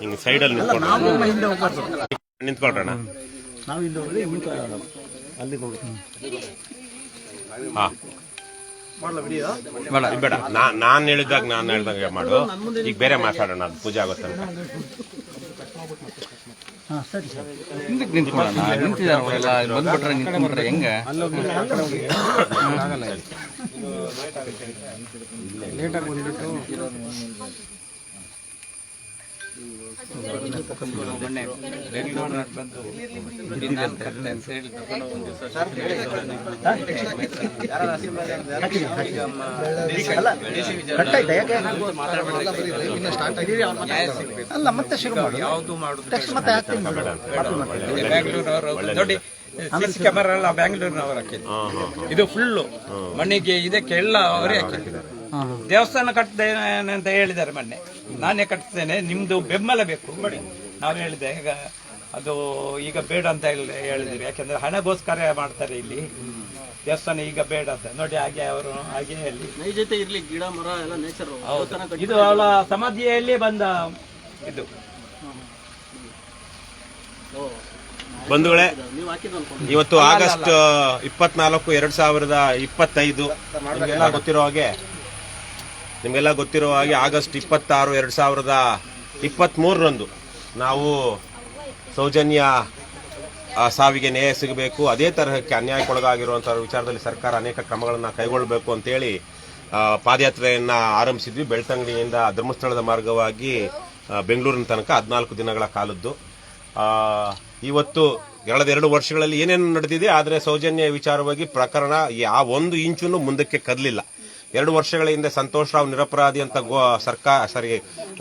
ಹಿಂಗೆ ಸೈಡಲ್ಲಿ ನಿಂತ್ಕೊಂಡು ನಾವು ಹಿಂದೆ ಹೋಗ್ಬಾರ್ದು ನಿಂತ್ಕೊಳ್ರಣ ನಾವು ಇಲ್ಲಿ ಇನ್ನು ಅಲ್ಲಿ ಹೋಗಿ. ಹಾ. ಬೇಡ ನಾ ನಾನು ಹೇಳಿದಾಗ ನಾನು ಹೇಳ್ದಂಗೆ ಮಾಡು. ಈಗ ಬೇರೆ ಮಾತಾಡೋಣ ಅದು ಪೂಜೆ ಆಗೋ ತನಕ ಹಾಂ ಸರಿ ಸರ್. ಹಿಂದಕ್ಕೆ ನಿಂತ್ಕೊಳ್ಳೋಣ. ನಿಂತಿದ್ದಾರೆ ಅವರೆಲ್ಲ. ಬಂದ್ಬಿಟ್ರೆ ನಿಂತ್ಕೊಂಡ್ರೆ ಹೆಂಗೆ? ಕಟ್ಟಾಯ್ತಾ ಯಾಕೆ ಅಲ್ಲ ಮತ್ತೆ ಶುರು ಮಾಡು ಮತ್ತೆ ನೋಡಿ ಸಿಸಿ ಕ್ಯಾಮರಾ ಎಲ್ಲ ಬ್ಯಾಂಗ್ಳೂರಿನವರು ಹಾಕಿದ್ರು ಇದು ಫುಲ್ಲು ಮಣ್ಣಿಗೆ ಇದಕ್ಕೆ ಎಲ್ಲ ಅವರೇ ಹಾಕಿದ್ರು ದೇವಸ್ಥಾನ ಕಟ್ಟದೆ ಅಂತ ಹೇಳಿದ್ದಾರೆ ಮೊನ್ನೆ. ನಾನೇ ಕಟ್ತೇನೆ ನಿಮ್ದು ಬೆಂಬಲ ಬೇಕು. ನಾವು ಹೇಳಿದೆ ಈಗ ಅದು ಈಗ ಬೇಡ ಅಂತ ಹೇಳಿ ಹೇಳಿದ್ರು ಯಾಕಂದ್ರೆ ಹಣಗೋಸ್ಕರ ಮಾಡ್ತಾರೆ ಇಲ್ಲಿ. ದೇವಸ್ಥಾನ ಈಗ ಬೇಡ ಅಂತ. ನೋಡಿ ಹಾಗೆ ಅವರು ಹಾಗೆ ಹೇಳಿ. ಜೊತೆ ಇರ್ಲಿ ಗಿಡ ಮರ ಎಲ್ಲ ನೇಚರ್ ಹೌದು. ಇದು ಅವಳ ಸಮಾಧಿಯಲ್ಲಿ ಬಂದ ಇದು. ಬಂಧುಗಳೇ ಇವತ್ತು ಆಗಸ್ಟ್ ಇಪ್ಪತ್ನಾಲ್ಕು ಎರಡ್ ಸಾವಿರದ ಇಪ್ಪತ್ತೈದು ನಿಮಗೆಲ್ಲ ಗೊತ್ತಿರೋ ಹಾಗೆ ನಿಮಗೆಲ್ಲ ಗೊತ್ತಿರೋ ಹಾಗೆ ಆಗಸ್ಟ್ ಇಪ್ಪತ್ತಾರು, ಎರಡು ಸಾವಿರದ ಇಪ್ಪತ್ತ್ಮೂರರಂದು ನಾವು ಸೌಜನ್ಯ ಸಾವಿಗೆ ನ್ಯಾಯ ಸಿಗಬೇಕು. ಅದೇ ತರಹಕ್ಕೆ ಅನ್ಯಾಯಕ್ಕೊಳಗಾಗಿರುವಂಥ ವಿಚಾರದಲ್ಲಿ ಸರ್ಕಾರ ಅನೇಕ ಕ್ರಮಗಳನ್ನು ಕೈಗೊಳ್ಳಬೇಕು ಅಂತೇಳಿ ಪಾದಯಾತ್ರೆಯನ್ನು ಆರಂಭಿಸಿದ್ವಿ. ಬೆಳ್ತಂಗಡಿಯಿಂದ ಧರ್ಮಸ್ಥಳದ ಮಾರ್ಗವಾಗಿ ಬೆಂಗಳೂರಿನ ತನಕ ಹದಿನಾಲ್ಕು ದಿನಗಳ ಕಾಲದ್ದು. ಇವತ್ತು ಕಳೆದ ಎರಡು ವರ್ಷಗಳಲ್ಲಿ ಏನೇನು ನಡೆದಿದೆ, ಆದರೆ ಸೌಜನ್ಯ ವಿಚಾರವಾಗಿ ಪ್ರಕರಣ ಯಾವ ಒಂದು ಇಂಚುನು ಮುಂದಕ್ಕೆ ಕದಲಿಲ್ಲ. ಎರಡು ವರ್ಷಗಳ ಹಿಂದೆ ಸಂತೋಷ್ ರಾವ್ ನಿರಪರಾಧಿ ಅಂತ ಸರ್ಕಾರ, ಸರಿ,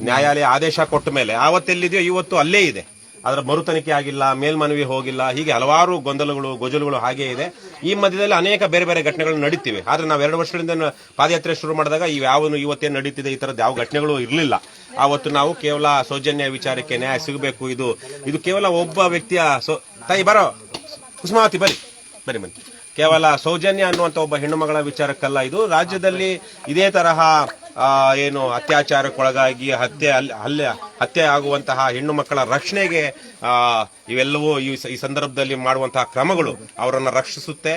ನ್ಯಾಯಾಲಯ ಆದೇಶ ಕೊಟ್ಟ ಮೇಲೆ ಆವತ್ತೆಲ್ಲಿದೆಯೋ ಇವತ್ತು ಅಲ್ಲೇ ಇದೆ. ಅದರ ಮರುತನಿಖೆ ಆಗಿಲ್ಲ, ಮೇಲ್ಮನವಿ ಹೋಗಿಲ್ಲ, ಹೀಗೆ ಹಲವಾರು ಗೊಂದಲಗಳು, ಗೊಜಲುಗಳು ಹಾಗೇ ಇದೆ. ಈ ಮಧ್ಯದಲ್ಲಿ ಅನೇಕ ಬೇರೆ ಬೇರೆ ಘಟನೆಗಳು ನಡೀತಿವೆ. ಆದರೆ ನಾವು ಎರಡು ವರ್ಷಗಳಿಂದ ಪಾದಯಾತ್ರೆ ಶುರು ಮಾಡಿದಾಗ ಈ ಇವ್ಯಾವನು ಇವತ್ತೇನು ನಡೀತಿದೆ ಈ ಥರದ್ದು ಯಾವ ಘಟನೆಗಳು ಇರಲಿಲ್ಲ. ಆವತ್ತು ನಾವು ಕೇವಲ ಸೌಜನ್ಯ ವಿಚಾರಕ್ಕೆ ನ್ಯಾಯ ಸಿಗಬೇಕು, ಇದು ಇದು ಕೇವಲ ಒಬ್ಬ ವ್ಯಕ್ತಿಯ ಸೊ ತಾಯಿ, ಬರೋ. ಕುಸುಮಾವತಿ ಬರಿ ಬರಿ ಬನ್ನಿ. ಕೇವಲ ಸೌಜನ್ಯ ಅನ್ನುವಂಥ ಒಬ್ಬ ಹೆಣ್ಣು ಮಗಳ ವಿಚಾರಕ್ಕಲ್ಲ ಇದು. ರಾಜ್ಯದಲ್ಲಿ ಇದೇ ತರಹ ಏನು ಅತ್ಯಾಚಾರಕ್ಕೊಳಗಾಗಿ ಹತ್ಯೆ ಹಲ್ಲೆ, ಹತ್ಯೆ ಆಗುವಂತಹ ಹೆಣ್ಣು ಮಕ್ಕಳ ರಕ್ಷಣೆಗೆ ಇವೆಲ್ಲವೂ ಈ ಸಂದರ್ಭದಲ್ಲಿ ಮಾಡುವಂತಹ ಕ್ರಮಗಳು ಅವರನ್ನು ರಕ್ಷಿಸುತ್ತೆ.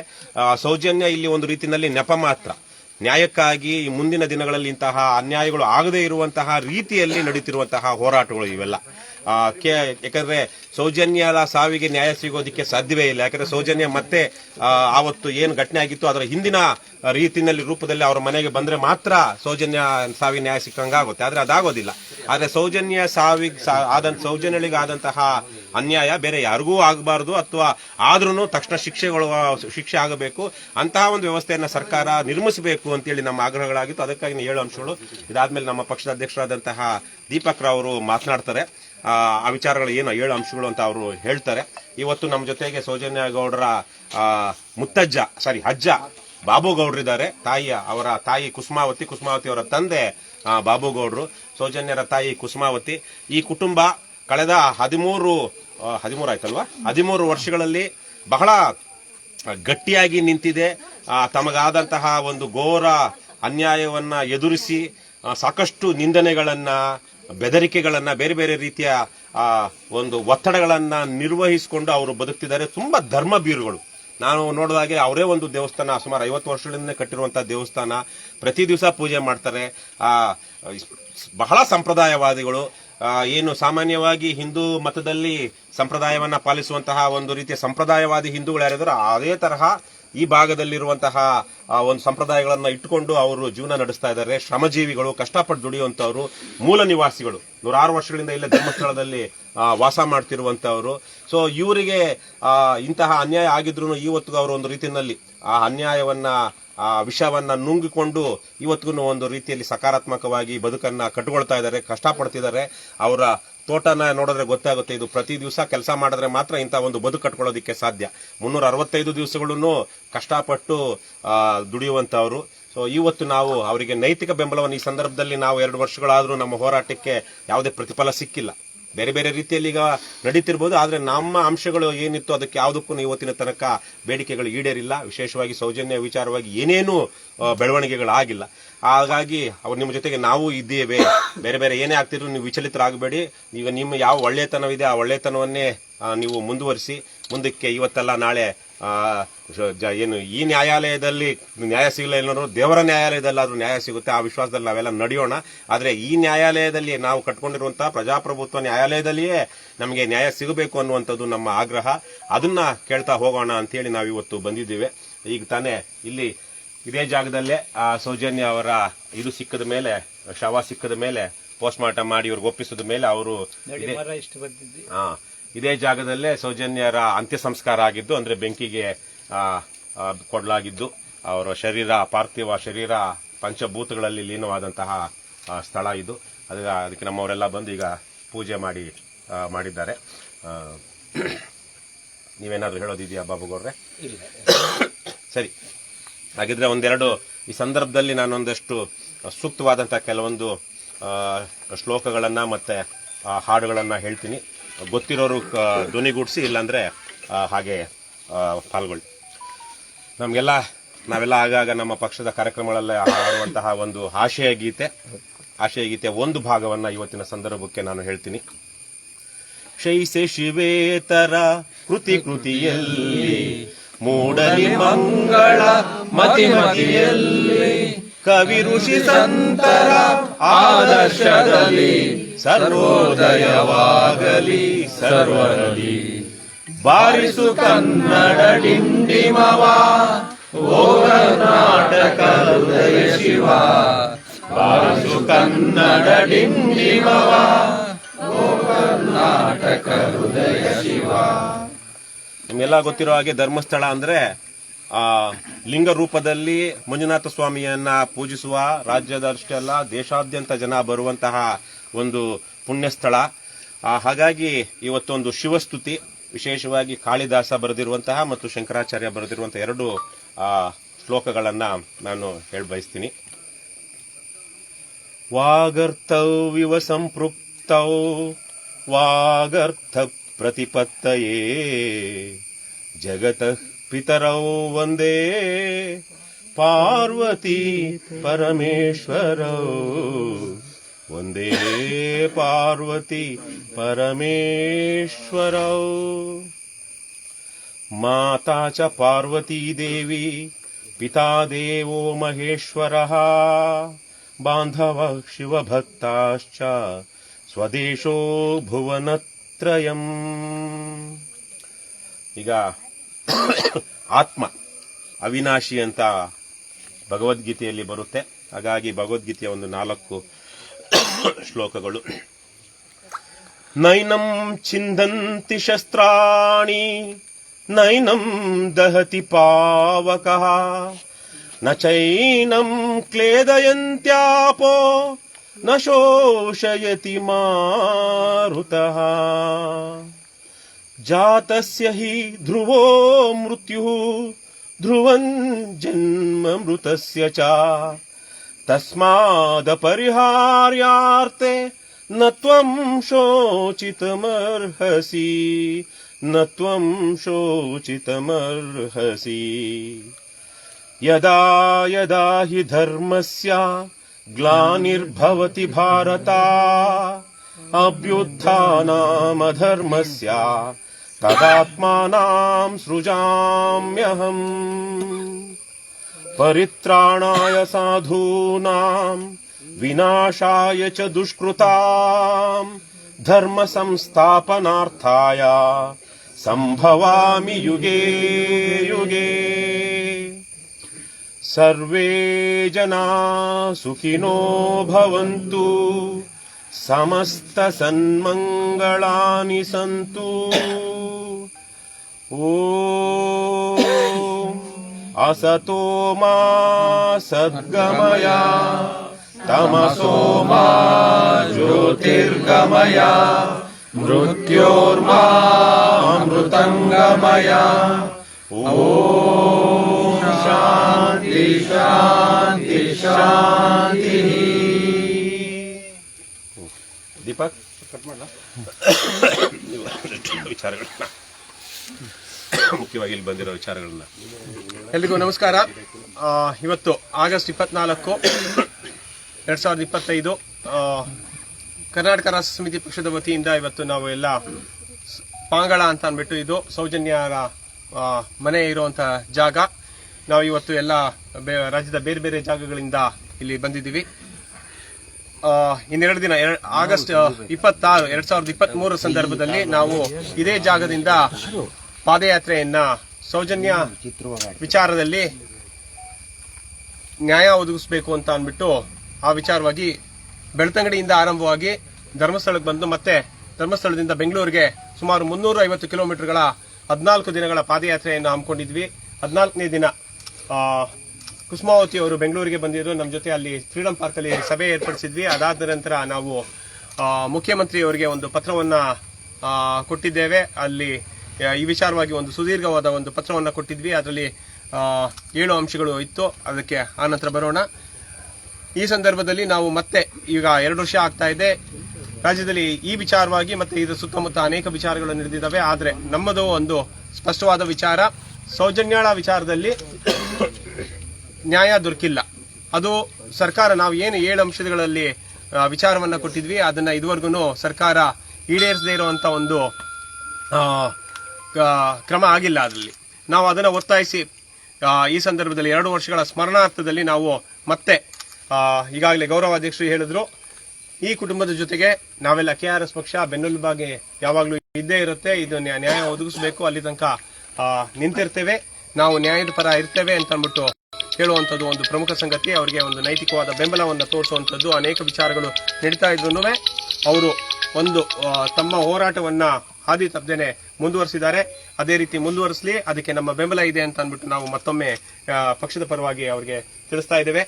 ಸೌಜನ್ಯ ಇಲ್ಲಿ ಒಂದು ರೀತಿಯಲ್ಲಿ ನೆಪ ಮಾತ್ರ. ನ್ಯಾಯಕ್ಕಾಗಿ ಮುಂದಿನ ದಿನಗಳಲ್ಲಿ ಇಂತಹ ಅನ್ಯಾಯಗಳು ಆಗದೇ ಇರುವಂತಹ ರೀತಿಯಲ್ಲಿ ನಡೀತಿರುವಂತಹ ಹೋರಾಟಗಳು ಇವೆಲ್ಲ. ಯಾಕಂದ್ರೆ ಸೌಜನ್ಯದ ಸಾವಿಗೆ ನ್ಯಾಯ ಸಿಗೋದಕ್ಕೆ ಸಾಧ್ಯವೇ ಇಲ್ಲ. ಯಾಕಂದ್ರೆ ಸೌಜನ್ಯ ಮತ್ತೆ ಆವತ್ತು ಏನು ಘಟನೆ ಆಗಿತ್ತು ಅದರ ಹಿಂದಿನ ರೀತಿಯಲ್ಲಿ ರೂಪದಲ್ಲಿ ಅವರ ಮನೆಗೆ ಬಂದ್ರೆ ಮಾತ್ರ ಸೌಜನ್ಯ ಸಾವಿಗೆ ನ್ಯಾಯ ಸಿಕ್ಕಂಗಾಗುತ್ತೆ. ಆದ್ರೆ ಅದಾಗೋದಿಲ್ಲ. ಆದ್ರೆ ಸೌಜನ್ಯ ಸಾವಿಗೆ ಆದಂತ ಅನ್ಯಾಯ ಬೇರೆ ಯಾರಿಗೂ ಆಗಬಾರದು ಅಥವಾ ಆದ್ರೂ ತಕ್ಷಣ ಶಿಕ್ಷೆಗಳು ಶಿಕ್ಷೆ ಆಗಬೇಕು. ಅಂತಹ ಒಂದು ವ್ಯವಸ್ಥೆಯನ್ನ ಸರ್ಕಾರ ನಿರ್ಮಿಸಬೇಕು ಅಂತೇಳಿ ನಮ್ಮ ಆಗ್ರಹಗಳಾಗಿತ್ತು. ಅದಕ್ಕಾಗಿ ಏಳು ಅಂಶಗಳು. ಇದಾದ್ಮೇಲೆ ನಮ್ಮ ಪಕ್ಷದ ಅಧ್ಯಕ್ಷರಾದಂತಹ ದೀಪಕ್ ರಾವ್ ಅವರು ಮಾತನಾಡ್ತಾರೆ. ಆ, ವಿಚಾರಗಳು ಏನು ಏಳು ಅಂಶಗಳು ಅಂತ ಅವರು ಹೇಳ್ತಾರೆ. ಇವತ್ತು ನಮ್ಮ ಜೊತೆಗೆ ಸೌಜನ್ಯ ಗೌಡರ ಮುತ್ತಜ್ಜ ಸಾರಿ ಅಜ್ಜ ಬಾಬು ಗೌಡ್ರಿದ್ದಾರೆ ತಾಯಿಯ ಅವರ ತಾಯಿ ಕುಸುಮಾವತಿ ಕುಸುಮಾವತಿ ಅವರ ತಂದೆ ಬಾಬು ಗೌಡ್ರು. ಸೌಜನ್ಯರ ತಾಯಿ ಕುಸುಮಾವತಿ. ಈ ಕುಟುಂಬ ಕಳೆದ ಹದಿಮೂರು ಹದಿಮೂರು ಆಯ್ತಲ್ವಾ? ಹದಿಮೂರು ವರ್ಷಗಳಲ್ಲಿ ಬಹಳ ಗಟ್ಟಿಯಾಗಿ ನಿಂತಿದೆ. ತಮಗಾದಂತಹ ಒಂದು ಘೋರ ಅನ್ಯಾಯವನ್ನ ಎದುರಿಸಿ ಸಾಕಷ್ಟು ನಿಂದನೆಗಳನ್ನ, ಬೆದರಿಕೆಗಳನ್ನ, ಬೇರೆ ಬೇರೆ ರೀತಿಯ ಒಂದು ಒತ್ತಡಗಳನ್ನ ನಿರ್ವಹಿಸಿಕೊಂಡು ಅವರು ಬದುಕ್ತಿದ್ದಾರೆ. ತುಂಬಾ ಧರ್ಮ ಬೀರುಗಳು. ನಾನು ನೋಡಿದಾಗೆ ಅವರೇ ಒಂದು ದೇವಸ್ಥಾನ, ಸುಮಾರು ಐವತ್ತು ವರ್ಷಗಳಿಂದ ಕಟ್ಟಿರುವಂಥ ದೇವಸ್ಥಾನ. ಪ್ರತಿ ದಿವಸ ಪೂಜೆ ಮಾಡ್ತಾರೆ. ಬಹಳ ಸಂಪ್ರದಾಯವಾದಿಗಳು. ಏನು ಸಾಮಾನ್ಯವಾಗಿ ಹಿಂದೂ ಮತದಲ್ಲಿ ಸಂಪ್ರದಾಯವನ್ನ ಪಾಲಿಸುವಂತಹ ಒಂದು ರೀತಿಯ ಸಂಪ್ರದಾಯವಾದಿ ಹಿಂದೂಗಳು ಯಾರಿದ್ರು ಅದೇ ತರಹ ಈ ಭಾಗದಲ್ಲಿರುವಂತಹ ಒಂದು ಸಂಪ್ರದಾಯಗಳನ್ನು ಇಟ್ಟುಕೊಂಡು ಅವರು ಜೀವನ ನಡೆಸ್ತಾ ಇದ್ದಾರೆ. ಶ್ರಮಜೀವಿಗಳು, ಕಷ್ಟಪಟ್ಟು ದುಡಿಯುವಂಥವ್ರು, ಮೂಲ ನಿವಾಸಿಗಳು. ನೂರಾರು ವರ್ಷಗಳಿಂದ ಇಲ್ಲೇ ಧರ್ಮಸ್ಥಳದಲ್ಲಿ ವಾಸ ಮಾಡ್ತಿರುವಂತವರು ಸೊ ಇವರಿಗೆ ಇಂತಹ ಅನ್ಯಾಯ ಆಗಿದ್ರು ಇವತ್ತಿಗೂ ಅವರು ಒಂದು ರೀತಿಯಲ್ಲಿ ಆ ಅನ್ಯಾಯವನ್ನ ಆ ವಿಷವನ್ನು ನುಂಗಿಕೊಂಡು ಇವತ್ತಿಗೂ ಒಂದು ರೀತಿಯಲ್ಲಿ ಸಕಾರಾತ್ಮಕವಾಗಿ ಬದುಕನ್ನ ಕಟ್ಟಿಕೊಳ್ತಾ ಇದ್ದಾರೆ, ಕಷ್ಟಪಡ್ತಿದ್ದಾರೆ. ಅವರ ತೋಟನ ನೋಡಿದ್ರೆ ಗೊತ್ತಾಗುತ್ತೆ, ಇದು ಪ್ರತಿ ದಿವಸ ಕೆಲಸ ಮಾಡಿದ್ರೆ ಮಾತ್ರ ಇಂಥ ಒಂದು ಬದುಕು ಕಟ್ಕೊಳ್ಳೋದಕ್ಕೆ ಸಾಧ್ಯ. ಮುನ್ನೂರ ಅರವತ್ತೈದು ದಿವಸಗಳೂ ಕಷ್ಟಪಟ್ಟು ದುಡಿಯುವಂಥವ್ರು. ಸೊ ಇವತ್ತು ನಾವು ಅವರಿಗೆ ನೈತಿಕ ಬೆಂಬಲವನ್ನು ಈ ಸಂದರ್ಭದಲ್ಲಿ ನಾವು ಎರಡು ವರ್ಷಗಳಾದರೂ ನಮ್ಮ ಹೋರಾಟಕ್ಕೆ ಯಾವುದೇ ಪ್ರತಿಫಲ ಸಿಕ್ಕಿಲ್ಲ. ಬೇರೆ ಬೇರೆ ರೀತಿಯಲ್ಲಿ ಈಗ ನಡೀತಿರ್ಬೋದು, ಆದರೆ ನಮ್ಮ ಅಂಶಗಳು ಏನಿತ್ತು ಅದಕ್ಕೆ ಯಾವುದಕ್ಕೂ ಇವತ್ತಿನ ತನಕ ಬೇಡಿಕೆಗಳು ಈಡೇರಿಲ್ಲ. ವಿಶೇಷವಾಗಿ ಸೌಜನ್ಯ ವಿಚಾರವಾಗಿ ಏನೇನು ಬೆಳವಣಿಗೆಗಳಾಗಿಲ್ಲ. ಹಾಗಾಗಿ ಅವ್ರು ನಿಮ್ಮ ಜೊತೆಗೆ ನಾವು ಇದ್ದೇವೆ. ಬೇರೆ ಬೇರೆ ಏನೇ ಆಗ್ತಿದ್ರು ನೀವು ವಿಚಲಿತರಾಗಬೇಡಿ. ಈಗ ನಿಮ್ಮ ಯಾವ ಒಳ್ಳೆತನವಿದೆ ಆ ಒಳ್ಳೆತನವನ್ನೇ ನೀವು ಮುಂದುವರಿಸಿ ಮುಂದಕ್ಕೆ ಇವತ್ತೆಲ್ಲ ನಾಳೆ ಏನು ಈ ನ್ಯಾಯಾಲಯದಲ್ಲಿ ನ್ಯಾಯ ಸಿಗಲ್ಲ ಎಲ್ಲರೂ ದೇವರ ನ್ಯಾಯಾಲಯದಲ್ಲಾದರೂ ನ್ಯಾಯ ಸಿಗುತ್ತೆ ಆ ವಿಶ್ವಾಸದಲ್ಲಿ ನಾವೆಲ್ಲ ನಡೆಯೋಣ. ಆದರೆ ಈ ನ್ಯಾಯಾಲಯದಲ್ಲಿ ನಾವು ಕಟ್ಕೊಂಡಿರುವಂಥ ಪ್ರಜಾಪ್ರಭುತ್ವ ನ್ಯಾಯಾಲಯದಲ್ಲಿಯೇ ನಮಗೆ ನ್ಯಾಯ ಸಿಗಬೇಕು ಅನ್ನುವಂಥದ್ದು ನಮ್ಮ ಆಗ್ರಹ. ಅದನ್ನು ಕೇಳ್ತಾ ಹೋಗೋಣ ಅಂತೇಳಿ ನಾವು ಇವತ್ತು ಬಂದಿದ್ದೀವಿ. ಈಗ ತಾನೇ ಇಲ್ಲಿ ಇದೇ ಜಾಗದಲ್ಲೇ ಆ ಸೌಜನ್ಯ ಅವರ ಇದು ಸಿಕ್ಕದ ಮೇಲೆ ಶವ ಸಿಕ್ಕದ ಮೇಲೆ ಪೋಸ್ಟ್ ಮಾರ್ಟಮ್ ಮಾಡಿ ಇವ್ರಿಗೆ ಒಪ್ಪಿಸಿದ ಮೇಲೆ ಅವರು ನೋಡಿ ಇದೇ ಜಾಗದಲ್ಲೇ ಸೌಜನ್ಯರ ಅಂತ್ಯ ಸಂಸ್ಕಾರ ಆಗಿದ್ದು ಅಂದ್ರೆ ಬೆಂಕಿಗೆ ಕೊಡಲಾಗಿದ್ದು ಅವರ ಶರೀರ ಪಾರ್ಥಿವ ಶರೀರ ಪಂಚಭೂತಗಳಲ್ಲಿ ಲೀನವಾದಂತಹ ಸ್ಥಳ ಇದು. ಅದು ಅದಕ್ಕೆ ನಮ್ಮವರೆಲ್ಲ ಬಂದು ಈಗ ಪೂಜೆ ಮಾಡಿ ಮಾಡಿದ್ದಾರೆ. ನೀವೇನಾದರೂ ಹೇಳೋದಿದೆಯಾ ಬಾಬುಗೌಡ್ರೆ ಸರಿ. ಹಾಗಿದ್ರೆ ಒಂದೆರಡು ಈ ಸಂದರ್ಭದಲ್ಲಿ ನಾನೊಂದಷ್ಟು ಸೂಕ್ತವಾದಂಥ ಕೆಲವೊಂದು ಶ್ಲೋಕಗಳನ್ನು ಮತ್ತು ಹಾಡುಗಳನ್ನ ಹೇಳ್ತೀನಿ. ಗೊತ್ತಿರೋರು ಧ್ವನಿಗೂಡಿಸಿ ಇಲ್ಲಾಂದರೆ ಹಾಗೆ ಪಾಲ್ಗೊಳ್ಳಿ. ನಮಗೆಲ್ಲ, ನಾವೆಲ್ಲ ಆಗಾಗ ನಮ್ಮ ಪಕ್ಷದ ಕಾರ್ಯಕ್ರಮಗಳಲ್ಲಿ ಹಾಡುವಂತಹ ಒಂದು ಆಶಯ ಗೀತೆ ಆಶಯ ಗೀತೆ ಒಂದು ಭಾಗವನ್ನು ಇವತ್ತಿನ ಸಂದರ್ಭಕ್ಕೆ ನಾನು ಹೇಳ್ತೀನಿ. ಶೈಸೆ ಶಿವೇತರ ಕೃತಿ ಕೃತಿಯಲ್ಲಿ, ಮೂಡಲಿ ಮಂಗಳ ಮತಿ ಮತಿಯಲ್ಲಿ. ಕವಿ ಋಷಿ ಸಂತರ ಆದರ್ಶದಲ್ಲಿ ಸರ್ವೋದಯವಾಗಲಿ, ಸರ್ವರಲ್ಲಿ. ಬಾರಿಸು ಕನ್ನಡ ಡಿಂಡಿಮವ ಓ ಹೃದಯ ಶಿವ. ಬಾರಿಸು ಕನ್ನಡ ಡಿಂಡಿಮವ ನಿಮ್ಗೆಲ್ಲ ಗೊತ್ತಿರೋ ಹಾಗೆ ಧರ್ಮಸ್ಥಳ ಅಂದ್ರೆ ಲಿಂಗ ರೂಪದಲ್ಲಿ ಮಂಜುನಾಥ ಸ್ವಾಮಿಯನ್ನ ಪೂಜಿಸುವ ರಾಜ್ಯದ ಅಲ್ಲ, ದೇಶಾದ್ಯಂತ ಜನ ಬರುವಂತಹ ಒಂದು ಪುಣ್ಯ ಸ್ಥಳ ಹಾಗಾಗಿ ಇವತ್ತೊಂದು ಶಿವಸ್ತುತಿ, ವಿಶೇಷವಾಗಿ ಕಾಳಿದಾಸ ಬರೆದಿರುವಂತಹ ಮತ್ತು ಶಂಕರಾಚಾರ್ಯ ಬರೆದಿರುವಂತಹ ಎರಡು ಶ್ಲೋಕಗಳನ್ನ ನಾನು ಹೇಳಿ ಬಯಸ್ತೀನಿ ವಾಗರ್ಥವಿವ ಸಂಪೃಕ್ತೌ ವಾಗರ್ಥ ಪ್ರತಿಪತ್ತಯೇ, ಜಗತಃ ಪಿತರೌ ವಂದೇ ಪಾರ್ವತಿ ಪರಮೇಶ್ವರೌ ವಂದೇ ಪಾರ್ವತಿ ಪರಮೇಶ್ವರೌ ಮಾತಾ ಚ ಪಾರ್ವತೀ ದೇವಿ, ಪಿತಾ ದೇವೋ ಮಹೇಶ್ವರಃ. ಬಾಂಧವ ಶಿವಭಕ್ತಾಶ್ಚ ಸ್ವದೇಶೋ ಭುವನತ್ರಯಂ. ಈಗ ಆತ್ಮ ಅವಿನಾಶಿ ಅಂತ ಭಗವದ್ಗೀತೆಯಲ್ಲಿ ಬರುತ್ತೆ. ಹಾಗಾಗಿ ಭಗವದ್ಗೀತೆಯ ಒಂದು ನಾಲ್ಕು ಶ್ಲೋಕಗಳು. ನೈನಂ ಚಿಂದಂತಿ ಶಸ್ತ್ರಾಣಿ, ನೈನಂ ದಹತಿ ಪಾವಕ, ನ ಚೈನಂ ಕ್ಲೇದಯಂತ್ಯಾಪೋ, ನ ಶೋಷಯತಿ ಮಾರುತಃ. जातस्य हि ध्रुवो मृत्युः ध्रुवम् जन्म मृतस्य च। तस्मादपरिहार्यार्थ न त्वं शोचितमर्हसि न त्वं शोचितमर्हसि। यदा यदा हि धर्मस्य ग्लानिर्भवति भारता अभ्युत्थानामधर्मस्य तदात्मानां सृजाम्यहम्। परित्राणाय साधूनां विनाशाय च दुष्कृताम्। धर्मसंस्थापनार्थाय सम्भवामि युगे युगे। सर्वे जनाः सुखिनो भवन्तु समस्तसन्मङ्गलानि सन्तु। ಸನ್ಮಂಗಳಾನಿ ಸಂತು ಓಂ असतो मा सद्गमय तमसो मा ज्योतिर्गमय मृत्योर्मा अमृतङ्गमय ॐ शान्ति शान्ति शान्तिः दीपक ನೀವು ಒಂದಷ್ಟು ವಿಚಾರಗಳನ್ನ ಮುಖ್ಯವಾಗಿ ಇಲ್ಲಿ ಬಂದಿರೋ ವಿಚಾರಗಳನ್ನ. ಎಲ್ರಿಗೂ ನಮಸ್ಕಾರ. ಇವತ್ತು ಆಗಸ್ಟ್ ಇಪ್ಪತ್ನಾಲ್ಕು, ಎರಡ್ ಸಾವಿರದ ಇಪ್ಪತ್ತೈದು ಕರ್ನಾಟಕ ರಾಷ್ಟ್ರ ಸಮಿತಿ ಪಕ್ಷದ ವತಿಯಿಂದ ಇವತ್ತು ನಾವು ಎಲ್ಲ ಪಾಂಗಳ ಅಂತ ಅಂದ್ಬಿಟ್ಟು ಇದು ಸೌಜನ್ಯರ ಮನೆ ಇರುವಂತ ಜಾಗ. ನಾವು ಇವತ್ತು ಎಲ್ಲ ರಾಜ್ಯದ ಬೇರೆ ಬೇರೆ ಜಾಗಗಳಿಂದ ಇಲ್ಲಿ ಬಂದಿದ್ದೀವಿ. ಇನ್ನೆರಡು ದಿನ ಆಗಸ್ಟ್ ಇಪ್ಪತ್ತಾರು, ಎರಡ್ ಸಾವಿರದ ಇಪ್ಪತ್ತ್ ಮೂರು ಸಂದರ್ಭದಲ್ಲಿ ನಾವು ಇದೇ ಜಾಗದಿಂದ ಪಾದಯಾತ್ರೆಯನ್ನ ಸೌಜನ್ಯ ವಿಚಾರದಲ್ಲಿ ನ್ಯಾಯ ಒದಗಿಸಬೇಕು ಅಂತ ಅಂದ್ಬಿಟ್ಟು ಆ ವಿಚಾರವಾಗಿ ಬೆಳ್ತಂಗಡಿಯಿಂದ ಆರಂಭವಾಗಿ ಧರ್ಮಸ್ಥಳಕ್ಕೆ ಬಂದು ಮತ್ತೆ ಧರ್ಮಸ್ಥಳದಿಂದ ಬೆಂಗಳೂರಿಗೆ ಸುಮಾರು ಮುನ್ನೂರ ಐವತ್ತು ಕಿಲೋಮೀಟರ್ಗಳ ಹದಿನಾಲ್ಕು ದಿನಗಳ ಪಾದಯಾತ್ರೆಯನ್ನು ಹಮ್ಮಿಕೊಂಡಿದ್ವಿ. ಹದಿನಾಲ್ಕನೇ ದಿನ ಕುಸುಮಾವತಿ ಅವರು ಬೆಂಗಳೂರಿಗೆ ಬಂದಿದ್ರು ನಮ್ಮ ಜೊತೆ ಅಲ್ಲಿ ಫ್ರೀಡಂ ಪಾರ್ಕಲ್ಲಿ ಸಭೆ ಏರ್ಪಡಿಸಿದ್ವಿ. ಅದಾದ ನಂತರ ನಾವು ಮುಖ್ಯಮಂತ್ರಿ ಅವರಿಗೆ ಒಂದು ಪತ್ರವನ್ನು ಕೊಟ್ಟಿದ್ದೇವೆ. ಅಲ್ಲಿ ಈ ವಿಚಾರವಾಗಿ ಒಂದು ಸುದೀರ್ಘವಾದ ಒಂದು ಪತ್ರವನ್ನು ಕೊಟ್ಟಿದ್ವಿ. ಅದರಲ್ಲಿ ಏಳು ಅಂಶಗಳು ಇತ್ತು. ಅದಕ್ಕೆ ಆನಂತರ ಬರೋಣ. ಈ ಸಂದರ್ಭದಲ್ಲಿ ನಾವು ಮತ್ತೆ ಈಗ ಎರಡು ವರ್ಷ ಆಗ್ತಾ ಇದೆ. ರಾಜ್ಯದಲ್ಲಿ ಈ ವಿಚಾರವಾಗಿ ಮತ್ತೆ ಇದರ ಸುತ್ತಮುತ್ತ ಅನೇಕ ವಿಚಾರಗಳು ನಡೆದಿದ್ದಾವೆ. ಆದರೆ ನಮ್ಮದು ಒಂದು ಸ್ಪಷ್ಟವಾದ ವಿಚಾರ, ಸೌಜನ್ಯಾಳ ವಿಚಾರದಲ್ಲಿ ನ್ಯಾಯ ದೊರಕಿಲ್ಲ. ಅದು ಸರ್ಕಾರ ನಾವು ಏನು ಏಳು ಅಂಶಗಳಲ್ಲಿ ವಿಚಾರವನ್ನು ಕೊಟ್ಟಿದ್ವಿ, ಅದನ್ನ ಇದುವರೆಗೂ ಸರ್ಕಾರ ಈಡೇರಿಸದೇ ಇರುವಂತ ಒಂದು ಕ್ರಮ ಆಗಿಲ್ಲ ಅದರಲ್ಲಿ. ನಾವು ಅದನ್ನು ಒತ್ತಾಯಿಸಿ ಈ ಸಂದರ್ಭದಲ್ಲಿ ಎರಡು ವರ್ಷಗಳ ಸ್ಮರಣಾರ್ಥದಲ್ಲಿ ನಾವು ಮತ್ತೆ ಈಗಾಗಲೇ ಗೌರವಾಧ್ಯಕ್ಷರು ಹೇಳಿದ್ರು. ಈ ಕುಟುಂಬದ ಜೊತೆಗೆ ನಾವೆಲ್ಲ ಕೆ ಆರ್ ಎಸ್ ಪಕ್ಷ ಬೆನ್ನೆಲುಬಾಗಿ ಯಾವಾಗಲೂ ಇದ್ದೇ ಇರುತ್ತೆ. ಇದು ನ್ಯಾ- ನ್ಯಾಯ ಒದಗಿಸಬೇಕು. ಅಲ್ಲಿ ತನಕ ನಿಂತಿರ್ತೇವೆ. ನಾವು ನ್ಯಾಯದ ಪರ ಇರ್ತೇವೆ ಅಂತ ಅಂದ್ಬಿಟ್ಟು ಹೇಳುವಂಥದ್ದು ಒಂದು ಪ್ರಮುಖ ಸಂಗತಿ. ಅವರಿಗೆ ಒಂದು ನೈತಿಕವಾದ ಬೆಂಬಲವನ್ನು ತೋರಿಸುವಂಥದ್ದು ಅನೇಕ ವಿಚಾರಗಳು ನಡೀತಾ ಇದ್ರು ಅವರು ಒಂದು ತಮ್ಮ ಹೋರಾಟವನ್ನು ಹಾದಿ ತಪ್ಪದೇನೆ ಮುಂದುವರಿಸಿದ್ದಾರೆ. ಅದೇ ರೀತಿ ಮುಂದುವರಿಸಲಿ, ಅದಕ್ಕೆ ನಮ್ಮ ಬೆಂಬಲ ಇದೆ ಅಂತ ಅಂದ್ಬಿಟ್ಟು ನಾವು ಮತ್ತೊಮ್ಮೆ ಪಕ್ಷದ ಪರವಾಗಿ ಅವರಿಗೆ ತಿಳಿಸ್ತಾ ಇದ್ದೇವೆ.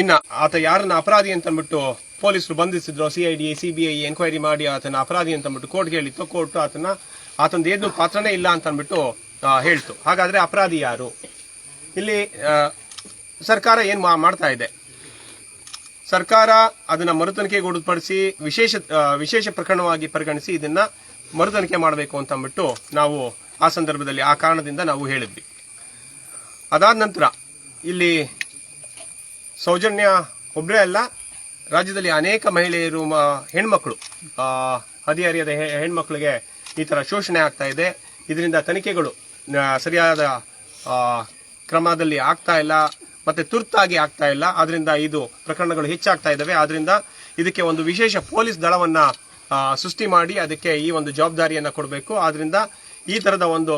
ಇನ್ನು, ಆತ ಯಾರನ್ನ ಅಪರಾಧಿ ಅಂತ ಅಂದ್ಬಿಟ್ಟು ಪೊಲೀಸರು ಬಂಧಿಸಿದ್ರು ಸಿಐಡಿ ಸಿಬಿಐ ಎನ್ಕ್ವೈರಿ ಮಾಡಿ ಆತನ ಅಪರಾಧಿ ಅಂತ ಅಂದ್ಬಿಟ್ಟು ಕೋರ್ಟ್ಗೆ ಹೇಳಿತ್ತು. ಕೋರ್ಟ್ ಆತನ ಆತನ ಏನು ಪಾತ್ರನೇ ಇಲ್ಲ ಅಂತ ಅಂದ್ಬಿಟ್ಟು ಹೇಳ್ತು. ಹಾಗಾದ್ರೆ ಅಪರಾಧಿ ಯಾರು? ಇಲ್ಲಿ ಸರ್ಕಾರ ಏನು ಮಾಡ್ತಾ ಇದೆ? ಸರ್ಕಾರ ಅದನ್ನು ಅದನ್ನ ಮರುತನಿಕೆಗೊಳಪಡಿಸಿ ವಿಶೇಷ ವಿಶೇಷ ಪ್ರಕರಣವಾಗಿ ಪರಿಗಣಿಸಿ ಇದನ್ನು ಮರುತನಿಖೆ ಮಾಡಬೇಕು ಅಂತ ಅಂದ್ಬಿಟ್ಟು ನಾವು ಆ ಸಂದರ್ಭದಲ್ಲಿ ಆ ಕಾರಣದಿಂದ ನಾವು ಹೇಳಿದ್ವಿ. ಅದಾದ ನಂತರ ಇಲ್ಲಿ ಸೌಜನ್ಯ ಒಬ್ಬರೇ ಅಲ್ಲ, ರಾಜ್ಯದಲ್ಲಿ ಅನೇಕ ಮಹಿಳೆಯರು ಹೆಣ್ಮಕ್ಳು ಹದಿಹರಿಯದ ಹೆಣ್ಮಕ್ಳಿಗೆ ಈ ಥರ ಶೋಷಣೆ ಆಗ್ತಾ ಇದೆ. ಇದರಿಂದ ತನಿಖೆಗಳು ಸರಿಯಾದ ಕ್ರಮದಲ್ಲಿ ಆಗ್ತಾ ಇಲ್ಲ, ಮತ್ತೆ ತುರ್ತಾಗಿ ಆಗ್ತಾ ಇಲ್ಲ. ಆದ್ರಿಂದ ಇದು ಪ್ರಕರಣಗಳು ಹೆಚ್ಚಾಗ್ತಾ ಇದ್ದಾವೆ. ಆದ್ರಿಂದ ಇದಕ್ಕೆ ಒಂದು ವಿಶೇಷ ಪೊಲೀಸ್ ದಳವನ್ನ ಸೃಷ್ಟಿ ಮಾಡಿ ಅದಕ್ಕೆ ಈ ಒಂದು ಜವಾಬ್ದಾರಿಯನ್ನ ಕೊಡಬೇಕು. ಆದ್ರಿಂದ ಈ ತರದ ಒಂದು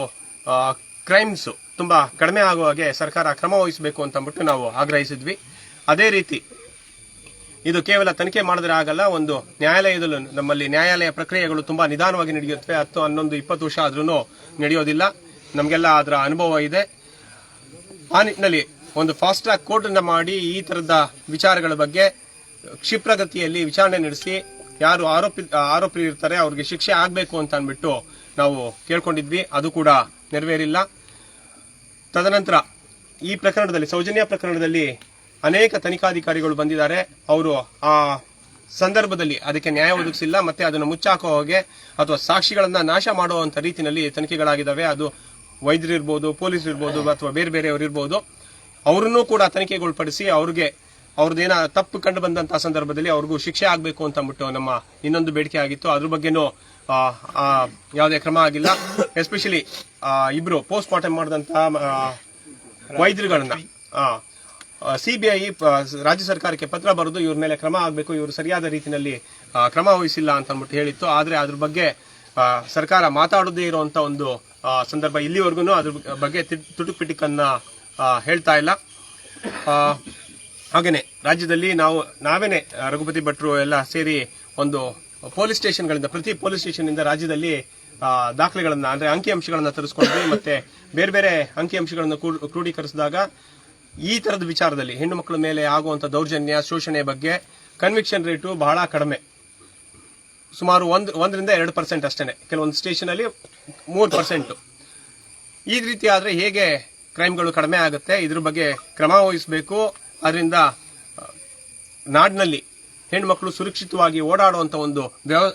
ಕ್ರೈಮ್ಸ್ ತುಂಬಾ ಕಡಿಮೆ ಆಗುವ ಹಾಗೆ ಸರ್ಕಾರ ಕ್ರಮ ವಹಿಸಬೇಕು ಅಂತ ಅಂದ್ಬಿಟ್ಟು ನಾವು ಆಗ್ರಹಿಸಿದ್ವಿ. ಅದೇ ರೀತಿ ಇದು ಕೇವಲ ತನಿಖೆ ಮಾಡಿದ್ರೆ ಆಗಲ್ಲ, ಒಂದು ನ್ಯಾಯಾಲಯದಲ್ಲೂ ನಮ್ಮಲ್ಲಿ ನ್ಯಾಯಾಲಯ ಪ್ರಕ್ರಿಯೆಗಳು ತುಂಬಾ ನಿಧಾನವಾಗಿ ನಡೆಯುತ್ತವೆ. ಹತ್ತು, ಹನ್ನೊಂದು, ಇಪ್ಪತ್ತು ವರ್ಷ ಆದ್ರೂ ನಡೆಯೋದಿಲ್ಲ. ನಮಗೆಲ್ಲ ಅದರ ಅನುಭವ ಇದೆ. ಆ ನಿಟ್ಟಿನಲ್ಲಿ ಒಂದು ಫಾಸ್ಟ್ ಟ್ರ್ಯಾಕ್ ಕೋರ್ಟ್ ಅನ್ನ ಮಾಡಿ ಈ ತರದ ವಿಚಾರಗಳ ಬಗ್ಗೆ ಕ್ಷಿಪ್ರಗತಿಯಲ್ಲಿ ವಿಚಾರಣೆ ನಡೆಸಿ ಯಾರು ಆರೋಪಿ ಆರೋಪಿ ಇರ್ತಾರೆ ಅವ್ರಿಗೆ ಶಿಕ್ಷೆ ಆಗಬೇಕು ಅಂತ ಅಂದ್ಬಿಟ್ಟು ನಾವು ಕೇಳ್ಕೊಂಡಿದ್ವಿ. ಅದು ಕೂಡ ನೆರವೇರಿಲ್ಲ. ತದನಂತರ ಈ ಪ್ರಕರಣದಲ್ಲಿ, ಸೌಜನ್ಯ ಪ್ರಕರಣದಲ್ಲಿ ಅನೇಕ ತನಿಖಾಧಿಕಾರಿಗಳು ಬಂದಿದ್ದಾರೆ. ಅವರು ಆ ಸಂದರ್ಭದಲ್ಲಿ ಅದಕ್ಕೆ ನ್ಯಾಯ ಒದಗಿಸಿಲ್ಲ, ಮತ್ತೆ ಅದನ್ನು ಮುಚ್ಚಾಕೋ ಹಾಗೆ ಅಥವಾ ಸಾಕ್ಷಿಗಳನ್ನ ನಾಶ ಮಾಡುವಂತ ರೀತಿಯಲ್ಲಿ ತನಿಖೆಗಳಾಗಿದ್ದಾವೆ. ಅದು ವೈದ್ಯರು ಇರ್ಬೋದು ಪೊಲೀಸ್ ಇರ್ಬೋದು ಅಥವಾ ಬೇರೆ ಬೇರೆಯವರು ಇರ್ಬೋದು, ಅವರನ್ನು ಕೂಡ ತನಿಖೆಗೊಳಪಡಿಸಿ ಅವ್ರಿಗೆ ಅವ್ರದ್ದೇನ ತಪ್ಪು ಕಂಡು ಬಂದಂತಹ ಸಂದರ್ಭದಲ್ಲಿ ಅವ್ರಿಗೂ ಶಿಕ್ಷೆ ಆಗಬೇಕು ಅಂತ ಅಂದ್ಬಿಟ್ಟು ನಮ್ಮ ಇನ್ನೊಂದು ಬೇಡಿಕೆ ಆಗಿತ್ತು. ಅದ್ರ ಬಗ್ಗೆನೂ ಯಾವುದೇ ಕ್ರಮ ಆಗಿಲ್ಲ. ಎಸ್ಪೆಷಲಿ ಇಬ್ರು ಪೋಸ್ಟ್ ಮಾರ್ಟಮ್ ಮಾಡಿದಂತಹ ವೈದ್ಯರುಗಳನ್ನ ಸಿಬಿಐ ರಾಜ್ಯ ಸರ್ಕಾರಕ್ಕೆ ಪತ್ರ ಬರೆದು ಇವ್ರ ಮೇಲೆ ಕ್ರಮ ಆಗಬೇಕು, ಇವರು ಸರಿಯಾದ ರೀತಿಯಲ್ಲಿ ಕ್ರಮ ವಹಿಸಿಲ್ಲ ಅಂತ ಅಂದ್ಬಿಟ್ಟು ಹೇಳಿತ್ತು. ಆದ್ರೆ ಅದ್ರ ಬಗ್ಗೆ ಸರ್ಕಾರ ಮಾತಾಡದೇ ಇರುವಂತ ಒಂದು ಸಂದರ್ಭ ಇಲ್ಲಿವರೆಗೂ ಅದ್ರ ಬಗ್ಗೆ ತುಟುಪಿಟಿಕನ್ನ ಹೇಳ್ತಾ ಇಲ್ಲ. ಹಾಗೆಯೇ ರಾಜ್ಯದಲ್ಲಿ ನಾವು, ನಾವೇನೆ ರಘುಪತಿ ಭಟ್ರು ಎಲ್ಲ ಸೇರಿ ಒಂದು ಪೊಲೀಸ್ ಸ್ಟೇಷನ್ಗಳಿಂದ, ಪ್ರತಿ ಪೊಲೀಸ್ ಸ್ಟೇಷನ್ ಇಂದ ರಾಜ್ಯದಲ್ಲಿ ದಾಖಲೆಗಳನ್ನು, ಅಂದರೆ ಅಂಕಿಅಂಶಗಳನ್ನ ತರಿಸ್ಕೊಂಡ್ವಿ, ಮತ್ತೆ ಬೇರೆ ಬೇರೆ ಅಂಕಿಅಂಶಗಳನ್ನು ಕ್ರೂ- ಕ್ರೋಢೀಕರಿಸಿದಾಗ ಈ ತರದ ವಿಚಾರದಲ್ಲಿ ಹೆಣ್ಣು ಮಕ್ಕಳ ಮೇಲೆ ಆಗುವಂತ ದೌರ್ಜನ್ಯ, ಶೋಷಣೆ ಬಗ್ಗೆ ಕನ್ವಿಕ್ಷನ್ ರೇಟು ಬಹಳ ಕಡಿಮೆ. ಸುಮಾರು ಒಂದು ಒಂದರಿಂದ ಎರಡು ಪರ್ಸೆಂಟ್ ಅಷ್ಟೇ ಕೆಲವೊಂದು ಸ್ಟೇಷನಲ್ಲಿ ಮೂರು ಪರ್ಸೆಂಟು ಈ ರೀತಿ ಆದರೆ ಹೇಗೆ ಕ್ರೈಮ್ಗಳು ಕಡಿಮೆ ಆಗುತ್ತೆ ಇದ್ರ ಬಗ್ಗೆ ಕ್ರಮ ವಹಿಸಬೇಕು. ಅದರಿಂದ ನಾಡಿನಲ್ಲಿ ಹೆಣ್ಮಕ್ಳು ಸುರಕ್ಷಿತವಾಗಿ ಓಡಾಡುವಂಥ ಒಂದು ವ್ಯವ-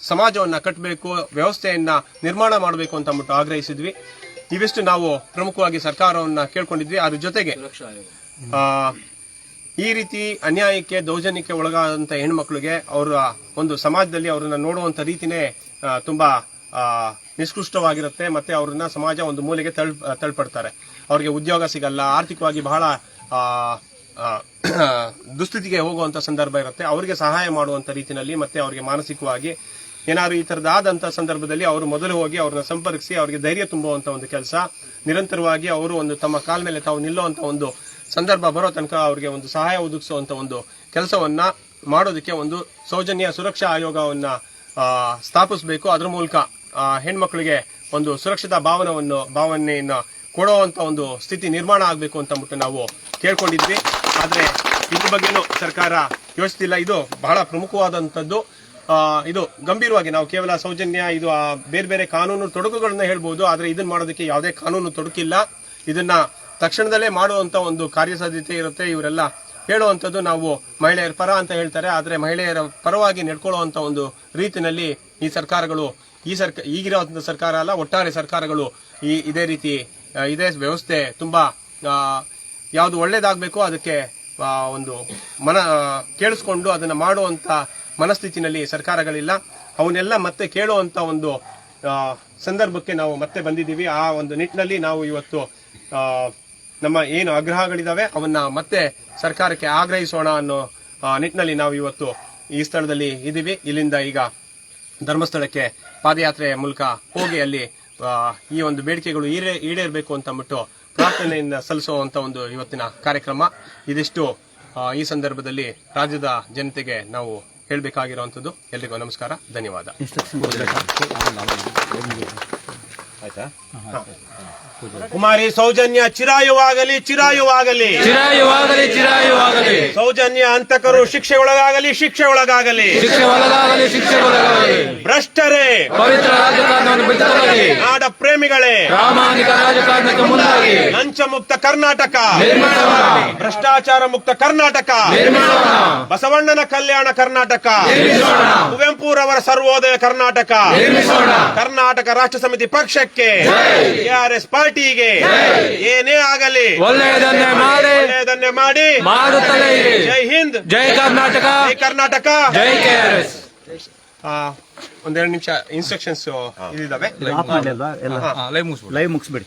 ಸಮಾಜವನ್ನು ಕಟ್ಟಬೇಕು ವ್ಯವಸ್ಥೆಯನ್ನು ನಿರ್ಮಾಣ ಮಾಡಬೇಕು ಅಂತ ಅಂದ್ಬಿಟ್ಟು ಆಗ್ರಹಿಸಿದ್ವಿ. ಇವಿಷ್ಟು ನಾವು ಪ್ರಮುಖವಾಗಿ ಸರ್ಕಾರವನ್ನು ಕೇಳ್ಕೊಂಡಿದ್ವಿ. ಅದ್ರ ಜೊತೆಗೆ ಈ ರೀತಿ ಅನ್ಯಾಯಕ್ಕೆ, ದೌರ್ಜನ್ಯಕ್ಕೆ ಒಳಗಾದಂತ ಹೆಣ್ಮಕ್ಳಿಗೆ ಅವರ ಒಂದು ಸಮಾಜದಲ್ಲಿ ಅವ್ರನ್ನ ನೋಡುವಂತ ರೀತಿನೇ ತುಂಬ ನಿಷ್ಕೃಷ್ಟವಾಗಿರುತ್ತೆ ಮತ್ತೆ ಅವ್ರನ್ನ ಸಮಾಜ ಒಂದು ಮೂಲೆಗೆ ತಳ್, ತಳ್ಪಡ್ತಾರೆ. ಅವ್ರಿಗೆ ಉದ್ಯೋಗ ಸಿಗಲ್ಲ, ಆರ್ಥಿಕವಾಗಿ ಬಹಳ ದುಸ್ಥಿತಿಗೆ ಹೋಗುವಂತ ಸಂದರ್ಭ ಇರುತ್ತೆ. ಅವರಿಗೆ ಸಹಾಯ ಮಾಡುವಂತ ರೀತಿಯಲ್ಲಿ ಮತ್ತೆ ಅವರಿಗೆ ಮಾನಸಿಕವಾಗಿ ಏನಾದ್ರು ಈ ತರದಾದಂತ ಸಂದರ್ಭದಲ್ಲಿ ಅವರು ಮೊದಲು ಹೋಗಿ ಅವ್ರನ್ನ ಸಂಪರ್ಕಿಸಿ, ಅವರಿಗೆ ಧೈರ್ಯ ತುಂಬುವಂತ ಒಂದು ಕೆಲಸ. ನಿರಂತರವಾಗಿ ಅವರು ಒಂದು ತಮ್ಮ ಕಾಲ ಮೇಲೆ ತಾವು ನಿಲ್ಲುವಂತ ಒಂದು ಸಂದರ್ಭ ಬರೋ ತನಕ ಅವರಿಗೆ ಒಂದು ಸಹಾಯ ಒದಗಿಸುವಂತ ಒಂದು ಕೆಲಸವನ್ನ ಮಾಡೋದಕ್ಕೆ ಒಂದು ಸೌಜನ್ಯ ಸುರಕ್ಷಾ ಆಯೋಗವನ್ನ ಸ್ಥಾಪಿಸಬೇಕು. ಅದರ ಮೂಲಕ ಹೆಣ್ಮಕ್ಳಿಗೆ ಒಂದು ಸುರಕ್ಷತಾ ಭಾವನವನ್ನು, ಭಾವನೆಯನ್ನು ಕೊಡುವಂತ ಒಂದು ಸ್ಥಿತಿ ನಿರ್ಮಾಣ ಆಗಬೇಕು ಅಂತ ಅಂದ್ಬಿಟ್ಟು ನಾವು ಕೇಳ್ಕೊಂಡಿದ್ವಿ. ಆದ್ರೆ ಇದ್ರ ಬಗ್ಗೆನೂ ಸರ್ಕಾರ ಯೋಚಿಸ್ತಿಲ್ಲ. ಇದು ಬಹಳ ಪ್ರಮುಖವಾದಂತದ್ದು. ಇದು ಗಂಭೀರವಾಗಿ ನಾವು ಕೇವಲ ಸೌಜನ್ಯ, ಇದು ಬೇರೆ ಬೇರೆ ಕಾನೂನು ತೊಡಕುಗಳನ್ನ ಹೇಳ್ಬೋದು. ಆದ್ರೆ ಇದನ್ನ ಮಾಡೋದಕ್ಕೆ ಯಾವುದೇ ಕಾನೂನು ತೊಡಕಿಲ್ಲ. ಇದನ್ನ ತಕ್ಷಣದಲ್ಲೇ ಮಾಡುವಂತ ಒಂದು ಕಾರ್ಯಸಾಧ್ಯತೆ ಇರುತ್ತೆ. ಇವರೆಲ್ಲ ಹೇಳುವಂಥದ್ದು ನಾವು ಮಹಿಳೆಯರ ಪರ ಅಂತ ಹೇಳ್ತಾರೆ. ಆದರೆ ಮಹಿಳೆಯರ ಪರವಾಗಿ ನಡ್ಕೊಳ್ಳುವಂಥ ಒಂದು ರೀತಿಯಲ್ಲಿ ಈ ಸರ್ಕಾರಗಳು, ಈ ಸರ್ಕ ಈಗಿರೋಂಥ ಸರ್ಕಾರ ಅಲ್ಲ, ಒಟ್ಟಾರೆ ಸರ್ಕಾರಗಳು ಈ ಇದೇ ರೀತಿ ಇದೇ ವ್ಯವಸ್ಥೆ ತುಂಬ ಯಾವುದು ಒಳ್ಳೇದಾಗಬೇಕು ಅದಕ್ಕೆ ಒಂದು ಮನ ಕೇಳಿಸ್ಕೊಂಡು ಅದನ್ನು ಮಾಡುವಂಥ ಮನಸ್ಥಿತಿನಲ್ಲಿ ಸರ್ಕಾರಗಳಿಲ್ಲ. ಅವನ್ನೆಲ್ಲ ಮತ್ತೆ ಕೇಳುವಂಥ ಒಂದು ಸಂದರ್ಭಕ್ಕೆ ನಾವು ಮತ್ತೆ ಬಂದಿದ್ದೀವಿ. ಆ ಒಂದು ನಿಟ್ಟಿನಲ್ಲಿ ನಾವು ಇವತ್ತು ನಮ್ಮ ಏನು ಆಗ್ರಹಗಳಿದಾವೆ ಅವನ್ನ ಮತ್ತೆ ಸರ್ಕಾರಕ್ಕೆ ಆಗ್ರಹಿಸೋಣ ಅನ್ನೋ ನಿಟ್ಟಿನಲ್ಲಿ ನಾವು ಇವತ್ತು ಈ ಸ್ಥಳದಲ್ಲಿ ಇದ್ದೀವಿ. ಇಲ್ಲಿಂದ ಈಗ ಧರ್ಮಸ್ಥಳಕ್ಕೆ ಪಾದಯಾತ್ರೆಯ ಮೂಲಕ ಹೋಗಿ ಅಲ್ಲಿ ಈ ಒಂದು ಬೇಡಿಕೆಗಳು ಈಡೇ ಈಡೇರಬೇಕು ಅಂತ ಅಂದ್ಬಿಟ್ಟು ಪ್ರಾರ್ಥನೆಯಿಂದ ಸಲ್ಲಿಸುವಂತ ಒಂದು ಇವತ್ತಿನ ಕಾರ್ಯಕ್ರಮ. ಇದಿಷ್ಟು ಈ ಸಂದರ್ಭದಲ್ಲಿ ರಾಜ್ಯದ ಜನತೆಗೆ ನಾವು ಹೇಳಬೇಕಾಗಿರುವಂಥದ್ದು ಎಲ್ರಿಗೂ ನಮಸ್ಕಾರ ಧನ್ಯವಾದ. ಆಯ್ತಾ. ಕುಮಾರಿ ಸೌಜನ್ಯ ಚಿರಾಯುವಾಗಲಿ ಚಿರಾಯುವಾಗಲಿ. ಚಿರಾಯುವಾಗಲಿ ಚಿರಾಯುವಾಗಲಿ. ಸೌಜನ್ಯ ಅಂತಕರು ಶಿಕ್ಷೆ ಒಳಗಾಗಲಿ ಶಿಕ್ಷೆ ಒಳಗಾಗಲಿ ಶಿಕ್ಷೆ ಒಳಗಾಗಲಿ ಶಿಕ್ಷೆ ಒಳಗಾಗಲಿ ಭ್ರಷ್ಟರೇ. ಪವಿತ್ರ ರಾಜಕಾರಣವನ್ನು ಬಿಟ್ಟುಕೊಡಲಿ. ನಾಡ ಪ್ರೇಮಿಗಳೇ. ಪ್ರಾಮಾಣಿಕ ರಾಜಕಾರಣಕ್ಕೆ ಮುಂದಾಗಿ. ಲಂಚ ಮುಕ್ತ ಕರ್ನಾಟಕ ಭ್ರಷ್ಟಾಚಾರ ಮುಕ್ತ ಕರ್ನಾಟಕ. ಬಸವಣ್ಣನ ಕಲ್ಯಾಣ ಕರ್ನಾಟಕ. ಕುವೆಂಪುರವರ ಸರ್ವೋದಯ ಕರ್ನಾಟಕ. ಕರ್ನಾಟಕ ರಾಷ್ಟ್ರ ಸಮಿತಿ ಪಕ್ಷಕ್ಕೆ. ಟಿಆರ್ಎಸ್ ಪಾರ್ಟಿಗೆ ಏನೇ ಆಗಲಿ ಒಳ್ಳೆಯದನ್ನೇ ಮಾಡಿ. ಒಳ್ಳೆಯದನ್ನೇ ಮಾಡಿ. ಮಾಡುತ್ತಲೇ ಇರಿ. ಜೈ ಹಿಂದ್. ಜೈ ಕರ್ನಾಟಕ. ಜೈ ಕರ್ನಾಟಕ. ಜೈ ಕೆಆರ್ಎಸ್ ಆ, ಒಂದೆರಡು ನಿಮಿಷ ಇನ್ಸ್ಟ್ರಕ್ಷನ್ಸ್ ಇದಾವೆ ಲೈವ್ ಮುಗಿಸ್ಬಿಡಿ.